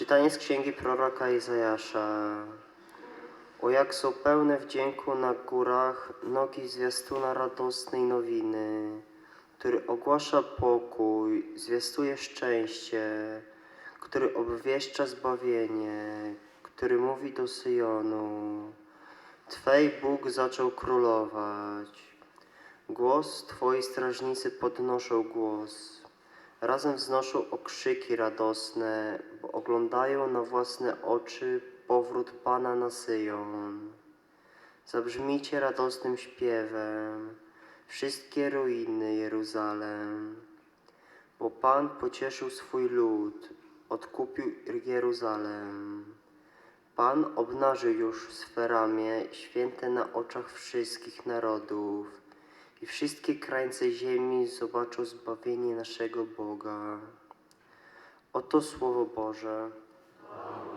Czytanie z księgi proroka Izajasza. O jak są pełne wdzięku na górach nogi zwiastuna radosnej nowiny, który ogłasza pokój, zwiastuje szczęście, który obwieszcza zbawienie, który mówi do Syjonu. Twej Bóg zaczął królować. Głos Twoi strażnicy podnoszą głos. Razem wznoszą okrzyki radosne, bo oglądają na własne oczy powrót Pana na Syjon. Zabrzmijcie radosnym śpiewem, wszystkie ruiny Jeruzalem, bo Pan pocieszył swój lud, odkupił Jeruzalem. Pan obnażył już swe ramię święte na oczach wszystkich narodów i wszystkie krańce ziemi zobaczą zbawienie naszego Boga. Oto Słowo Boże. Światło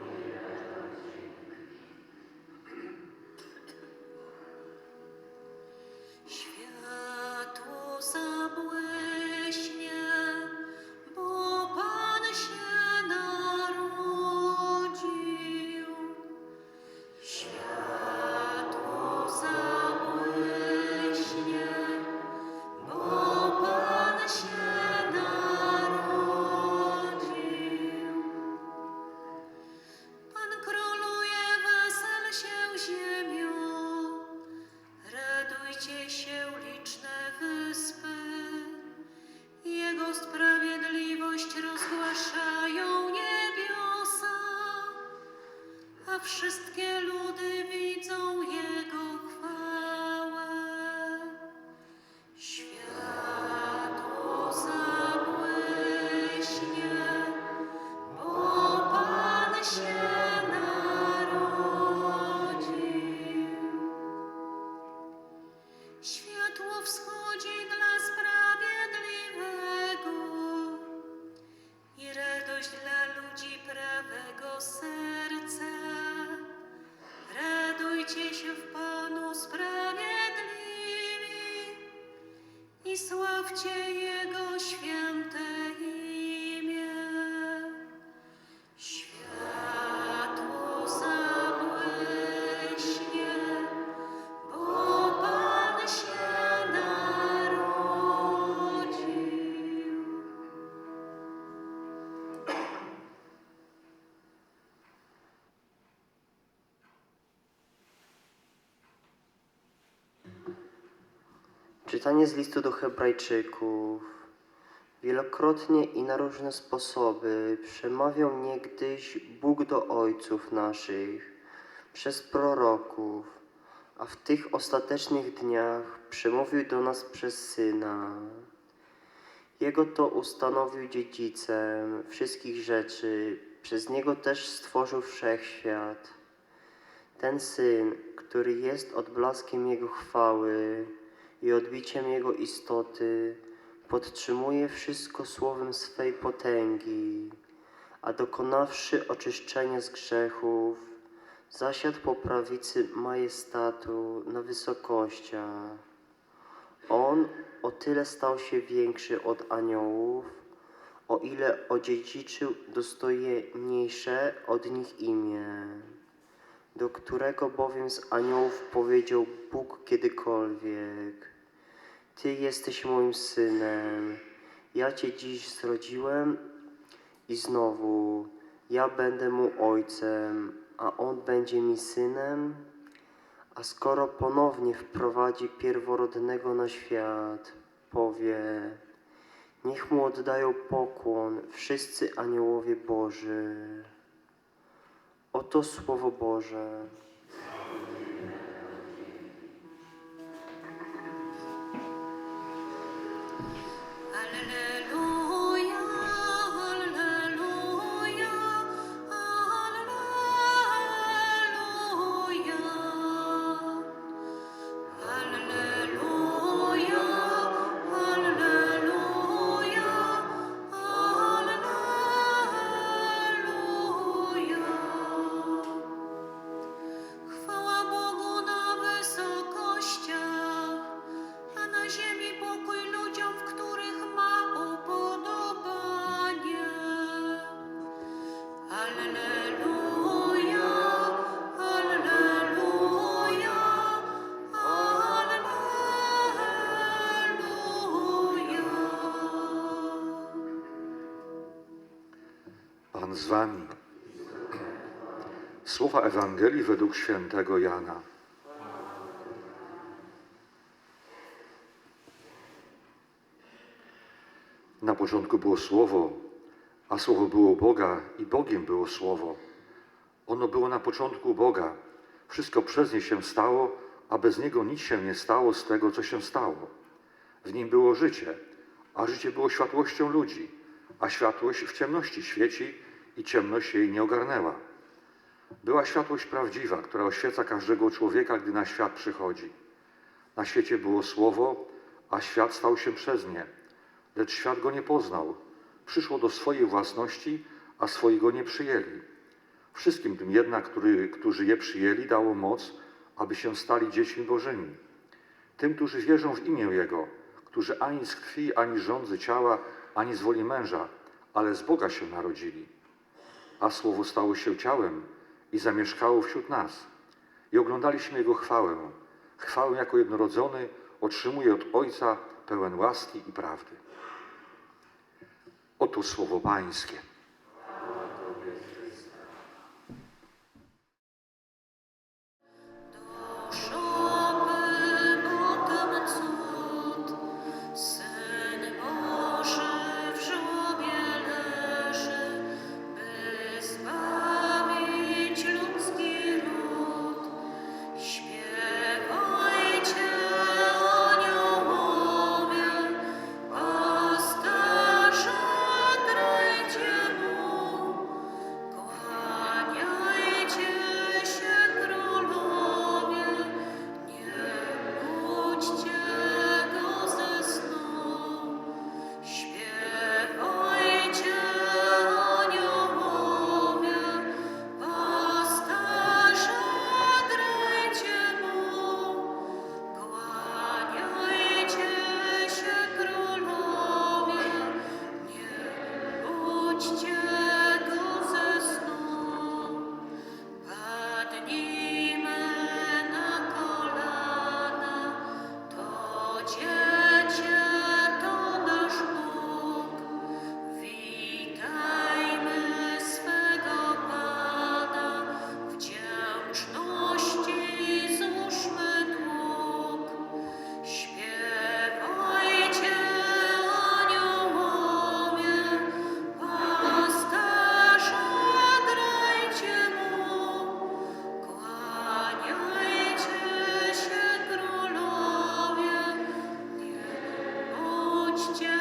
Czytanie z listu do Hebrajczyków. Wielokrotnie i na różne sposoby przemawiał niegdyś Bóg do ojców naszych przez proroków, a w tych ostatecznych dniach przemówił do nas przez Syna. Jego to ustanowił dziedzicem wszystkich rzeczy, przez Niego też stworzył wszechświat. Ten Syn, który jest odblaskiem Jego chwały i odbiciem Jego istoty, podtrzymuje wszystko słowem swej potęgi, a dokonawszy oczyszczenia z grzechów, zasiadł po prawicy majestatu na wysokościach. On o tyle stał się większy od aniołów, o ile odziedziczył dostojniejsze od nich imię do którego bowiem z aniołów powiedział Bóg kiedykolwiek: Ty jesteś moim synem, ja Cię dziś zrodziłem i znowu ja będę mu ojcem, a on będzie mi synem. A skoro ponownie wprowadzi pierworodnego na świat, powie: Niech mu oddają pokłon wszyscy aniołowie Boży. Oto Słowo Boże. Hallelujah. Z wami. Słowa Ewangelii według świętego Jana. Na początku było Słowo, a Słowo było Boga i Bogiem było Słowo. Ono było na początku Boga. Wszystko przez nie się stało, a bez niego nic się nie stało z tego, co się stało. W nim było życie, a życie było światłością ludzi, a światłość w ciemności świeci i ciemność jej nie ogarnęła. Była światłość prawdziwa, która oświeca każdego człowieka, gdy na świat przychodzi. Na świecie było Słowo, a świat stał się przez nie, lecz świat go nie poznał. Przyszło do swojej własności, a swoi go nie przyjęli. Wszystkim tym jednak, który, którzy je przyjęli, dało moc, aby się stali dziećmi Bożymi. Tym, którzy wierzą w imię Jego, którzy ani z krwi, ani z rządzy ciała, ani z woli męża, ale z Boga się narodzili. A Słowo stało się ciałem i zamieszkało wśród nas. I oglądaliśmy Jego chwałę. Chwałę jako jednorodzony otrzymuje od Ojca pełen łaski i prawdy. Oto Słowo Pańskie. Odpuśćcie